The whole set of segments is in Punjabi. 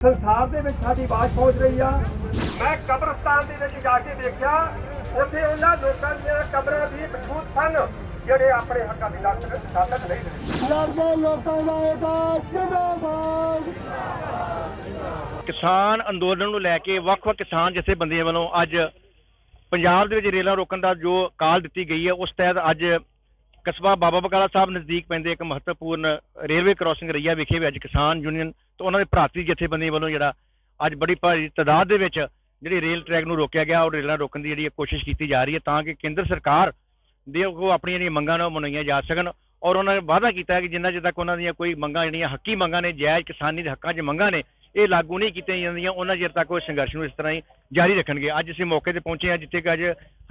ਸੰਸਾਰ ਦੇ ਵਿੱਚ ਸਾਡੀ ਆਵਾਜ਼ ਪਹੁੰਚ ਰਹੀ ਆ। ਮੈਂ ਕਬਰਸਤਾਨ ਦੇ ਵਿੱਚ ਜਾ ਕੇ ਦੇਖਿਆ ਉੱਥੇ ਉਹਨਾਂ ਲੋਕਾਂ ਦੀਆਂ ਕਬਰਾਂ ਵੀ ਮੌਜੂਦ ਸਨ ਜਿਹੜੇ ਆਪਣੇ ਹੱਕਾਂ ਦੀ ਲੜਤ ਸਾਧਨ ਨਹੀਂ ਰਹੇ। ਲੜਦੇ ਲੋਕਾਂ ਦਾ ਇੱਕ ਜਿੰਦਾਬਾਦ। ਕਿਸਾਨ ਅੰਦੋਲਨ ਨੂੰ ਲੈ ਕੇ ਵੱਖ-ਵੱਖ ਕਿਸਾਨ ਜਥੇਬੰਦੀਆਂ ਵੱਲੋਂ ਅੱਜ ਪੰਜਾਬ ਦੇ ਵਿੱਚ ਰੇਲਾਂ ਰੋਕਣ ਦਾ ਜੋ ਕਾਲ ਦਿੱਤੀ ਗਈ ਹੈ ਉਸ ਤਹਿਤ ਅੱਜ ਕਸਬਾ ਬਾਬਾ ਬਕਾਲਾ ਸਾਹਿਬ ਨਜ਼ਦੀਕ ਪੈਂਦੇ ਇੱਕ ਮਹੱਤਵਪੂਰਨ ਰੇਲਵੇ ਕ੍ਰਾਸਿੰਗ ਰਈਆ ਵਿਖੇ ਵੀ ਅੱਜ ਕਿਸਾਨ ਯੂਨੀਅਨ ਤੇ ਉਹਨਾਂ ਦੇ ਭਰਾਤੀ ਜਥੇਬੰਦੀਆਂ ਵੱਲੋਂ ਜਿਹੜਾ ਅੱਜ ਬੜੀ ਭਾਰੀ ਤਾਦਾਦ ਦੇ ਵਿੱਚ ਜਿਹੜੀ ਰੇਲ ਟਰੈਕ ਨੂੰ ਰੋਕਿਆ ਗਿਆ ਔਰ ਰੇਲਾਂ ਰੋਕਣ ਦੀ ਜਿਹੜੀ ਇਹ ਕੋਸ਼ਿਸ਼ ਕੀਤੀ ਜਾ ਰਹੀ ਹੈ ਤਾਂ ਕਿ ਕੇਂਦਰ ਸਰਕਾਰ ਦੇ ਉਹ ਆਪਣੀਆਂ ਜਿਹੜੀਆਂ ਮੰਗਾਂ ਨੇ ਉਹ ਮਨਾਈਆਂ ਜਾ ਸਕਣ ਔਰ ਉਹਨਾਂ ਨੇ ਵਾਅਦਾ ਕੀਤਾ ਹੈ ਕਿ ਜਿੰਨਾ ਚਿਰ ਤੱਕ ਉਹਨਾਂ ਦੀਆਂ ਕੋਈ ਮੰਗਾਂ ਜਿਹੜੀਆਂ ਹੱਕੀ ਮੰਗਾਂ ਨੇ, ਜਾਇਜ਼ ਕਿਸਾਨੀ ਦੇ ਹੱਕਾਂ 'ਚ ਮੰਗਾਂ ਨੇ, ਇਹ ਲਾਗੂ ਨਹੀਂ ਕੀਤੀਆਂ ਜਾਂਦੀਆਂ, ਉਹਨਾਂ ਚਿਰ ਤੱਕ ਉਹ ਸੰਘਰਸ਼ ਨੂੰ ਇਸ ਤਰ੍ਹਾਂ ਹੀ ਜਾਰੀ ਰੱਖਣਗੇ। ਅੱਜ ਅਸੀਂ ਮੌਕੇ ਤੇ ਪਹੁੰਚੇ ਹਾਂ ਜਿੱਥੇ ਕਿ ਅੱਜ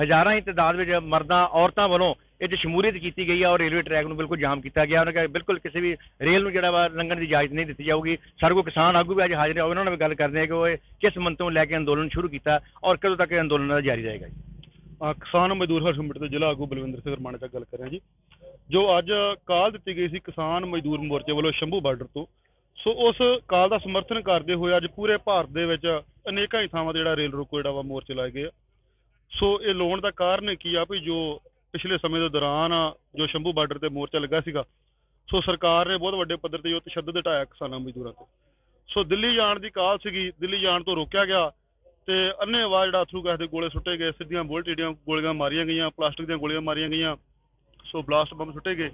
ਹਜ਼ਾਰਾਂ ਹੀ ਤਾਦਾਦ ਵਿੱਚ ਮਰਦਾਂ, ਔਰਤਾਂ ਵੱਲੋਂ ਇਹ 'ਚ ਸ਼ਮੂਲੀਅਤ ਕੀਤੀ ਗਈ ਆ ਔਰ ਰੇਲਵੇ ਟਰੈਕ ਨੂੰ ਬਿਲਕੁਲ ਜਾਮ ਕੀਤਾ ਗਿਆ, ਉਹਨਾਂ ਕਿਹਾ ਬਿਲਕੁਲ ਕਿਸੇ ਵੀ ਰੇਲ ਨੂੰ ਜਿਹੜਾ ਵਾ ਲੰਘਣ ਦੀ ਇਜਾਜ਼ਤ ਨਹੀਂ ਦਿੱਤੀ ਜਾਊਗੀ। ਸਾਡੇ ਕੋਲ ਕਿਸਾਨ ਆਗੂ ਵੀ ਅੱਜ ਹਾਜ਼ਰ ਹੈ ਉਹਨਾਂ ਨਾਲ ਵੀ ਗੱਲ ਕਰਦੇ ਹਾਂ ਕਿ ਉਹ ਇਹ ਕਿਸ ਮੰਤ ਤੋਂ ਲੈ ਕੇ ਅੰਦੋਲਨ ਸ਼ੁਰੂ ਕੀਤਾ ਔਰ ਕਦੋਂ ਤੱਕ ਇਹ ਅੰਦੋਲਨ ਜਾਰੀ ਰਹੇਗਾ ਜੀ? ਕਿਸਾਨ ਮਜ਼ਦੂਰ ਹਰਸ਼ਮਿਟ ਦੇ ਜ਼ਿਲ੍ਹਾ ਆਗੂ ਬਲਵਿੰਦਰ ਸਿੰਘ ਰਮਾਣੇ ਤੱਕ ਗੱਲ ਕਰ ਰਿਹਾ ਜੀ। ਜੋ ਅੱਜ ਕਾਲ ਦਿੱਤੀ ਗਈ ਸੀ ਕਿਸਾਨ ਮਜ਼ਦੂਰ ਮੋਰਚੇ ਵੱਲੋਂ ਸ਼ੰਭੂ ਬਾਰਡਰ ਤੋਂ, ਸੋ ਉਸ ਕਾਲ ਦਾ ਸਮਰਥਨ ਕਰਦੇ ਹੋਏ ਅੱਜ ਪੂਰੇ ਭਾਰਤ ਦੇ ਵਿੱਚ ਅਨੇਕਾਂ ਹੀ ਥਾਵਾਂ ਤੇ ਜਿਹੜਾ ਰੇਲ ਰੋਕੋ ਜਿਹੜਾ ਵਾ ਮੋਰਚੇ ਲਾਏ ਗਏ ਆ। ਸੋ ਇਹ ਲਾਉਣ ਦਾ ਕਾਰਨ ਕੀ ਆ ਵੀ ਜੋ ਪਿਛਲੇ ਸਮੇਂ ਦੇ ਦੌਰਾਨ ਜੋ ਸ਼ੰਭੂ ਬਾਰਡਰ ਤੇ ਮੋਰਚਾ ਲੱਗਾ ਸੀਗਾ, ਸੋ ਸਰਕਾਰ ਨੇ ਬਹੁਤ ਵੱਡੇ ਪੱਧਰ ਤੇ ਜੋ ਤਸ਼ੱਦਦ ਹਟਾਇਆ ਕਿਸਾਨਾਂ ਮਜ਼ਦੂਰਾਂ ਤੇ। ਸੋ ਦਿੱਲੀ ਜਾਣ ਦੀ ਕਾਲ ਸੀਗੀ, ਦਿੱਲੀ ਜਾਣ ਤੋਂ ਰੋਕਿਆ ਗਿਆ ਤੇ ਅੰਨ੍ਹੇਵਾਹ ਜਿਹੜਾ ਅਥਰੂ ਗੈਸ ਦੇ ਗੋਲੇ ਸੁੱਟੇ ਗਏ, ਸਿੱਧੀਆਂ ਬੁਲਟ ਜਿਹੜੀਆਂ ਗੋਲੀਆਂ ਮਾਰੀਆਂ ਗਈਆਂ, ਪਲਾਸਟਿਕ ਦੀਆਂ ਗੋਲੀਆਂ ਮਾਰੀਆਂ ਗਈਆਂ, ਸੋ ਬਲਾਸਟ ਬੰਬ ਸੁੱਟੇ ਗਏ।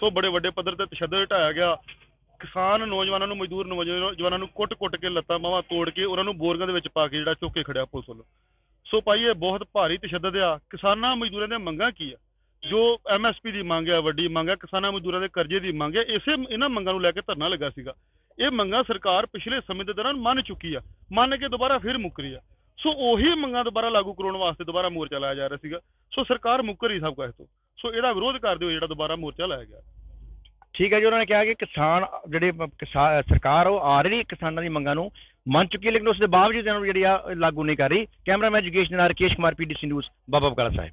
ਸੋ ਬੜੇ ਵੱਡੇ ਪੱਧਰ ਤੇ ਤਸ਼ੱਦਦ ਹਟਾਇਆ ਗਿਆ। ਕਿਸਾਨ ਨੌਜਵਾਨਾਂ ਨੂੰ, ਮਜ਼ਦੂਰ ਨੌਜਵਾਨਾਂ ਨੂੰ ਕੁੱਟ-ਕੁੱਟ ਕੇ ਲੱਤਾਂ ਬਾਹਾਂ ਤੋੜ ਕੇ ਉਹਨਾਂ ਨੂੰ ਬੋਰੀਆਂ ਦੇ ਵਿੱਚ ਪਾ ਕੇ ਜਿਹੜਾ ਚੁੱਕ ਕੇ ਖੜਿਆ ਪੁਲਿਸ ਵੱਲੋਂ। ਸੋ ਭਾਈ ਇਹ ਬਹੁਤ ਭਾਰੀ ਤਸ਼ੱਦਦ ਆ। ਕਿਸਾਨਾਂ ਮਜ਼ਦੂਰਾਂ ਦੀਆਂ ਮੰਗਾਂ ਕੀ ਆ? ਜੋ ਐਮਐਸਪੀ ਦੀ ਮੰਗ ਆ, ਵੱਡੀ ਮੰਗ ਆ, ਕਿਸਾਨਾਂ ਮਜ਼ਦੂਰਾਂ ਦੇ ਕਰਜ਼ੇ ਦੀ ਮੰਗ ਹੈ ਇਸੇ ਇਹਨਾਂ ਮੰਗਾਂ ਨੂੰ ਲੈ ਕੇ ਧਰਨਾ ਲੱਗਾ ਸੀਗਾ। ਇਹ ਮੰਗਾਂ ਸਰਕਾਰ ਪਿਛਲੇ ਸਮੇਂ ਦੇ ਦੌਰਾਨ ਮੰਨ ਚੁੱਕੀ ਆ। ਮੰਨ ਕੇ ਦੁਬਾਰਾ ਫਿਰ ਮੁੱਕਰੀ ਆ। ਸੋ ਉਹੀ ਮੰਗਾਂ ਦੁਬਾਰਾ ਲਾਗੂ ਕਰਾਉਣ ਵਾਸਤੇ ਦੁਬਾਰਾ ਮੋਰਚਾ ਲਾਇਆ ਜਾ ਰਿਹਾ ਸੀਗਾ। ਸੋ ਸਰਕਾਰ ਮੁੱਕਰ ਹੀ ਸਭ ਕੁਝ ਤੋਂ ਸੋ ਇਹਦਾ ਵਿਰੋਧ ਕਰਦੇ ਹੋ ਜਿਹੜਾ ਦੁਬਾਰਾ ਮੋਰਚਾ ਲਾਇਆ ਗਿਆ। ਠੀਕ ਹੈ ਜੀ, ਉਹਨਾਂ ਨੇ ਕਿਹਾ ਕਿ ਕਿਸਾਨ, ਜਿਹੜੇ ਪ- ਸਰਕਾਰ ਉਹ ਆ ਰਹੀ ਕਿਸਾਨਾਂ ਦੀ ਮੰਗਾਂ ਨੂੰ। ਮੰਨ ਚੁੱਕੀ ਹੈ, ਲੇਕਿਨ ਉਸ ਦੇ ਬਾਵਜੂਦ ਇਹਨਾਂ ਨੂੰ ਜਿਹੜੀ ਆ ਲਾਗੂ ਨਹੀਂ ਕਰ ਰਹੀ। ਕੈਮਰਾਮੈਨ ਜਗੇਸ਼ ਦੇ ਨਾਲ ਰਕੇਸ਼ ਕੁਮਾਰ ਪੀਡੀਸੀ ਨਿਊਜ਼, ਬਾਬਾ ਬਕਾਲਾ ਸਾਹਿਬ।